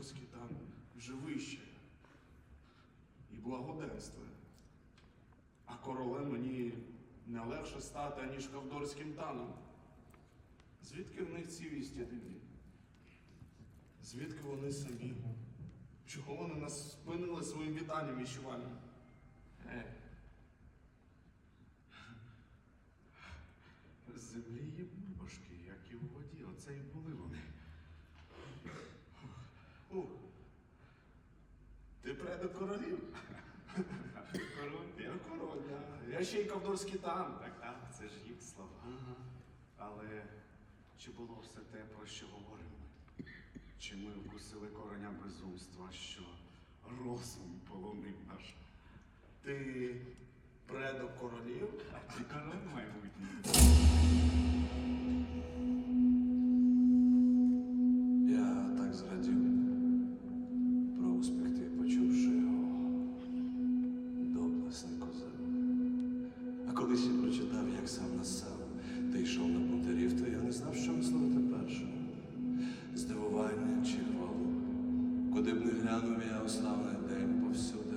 Кавдорський там вже вище і благоденствує. А королем мені не легше стати, аніж Кавдорським таном. Звідки в них ці вісті дивні? Звідки вони самі? Чого вони нас спинили своїм вітанням віщуванням? Е, землі є бульбашки, як і у воді. Оце і були вони. ух. Предок королів. Король. Я король, да. я ще й Кавдорський тан. Так, так, це ж їх слова. Ага. Але чи було все те, про що говоримо? Чи ми вкусили кореня безумства, що розум полонив наш? Ти предок королів? А ти король майбутній. Колись я прочитав, як сам на сам, ти йшов на бунтарів, то я не знав, що мислити першому. Здивування чи хвалу, куди б не глянув я у славний день повсюди.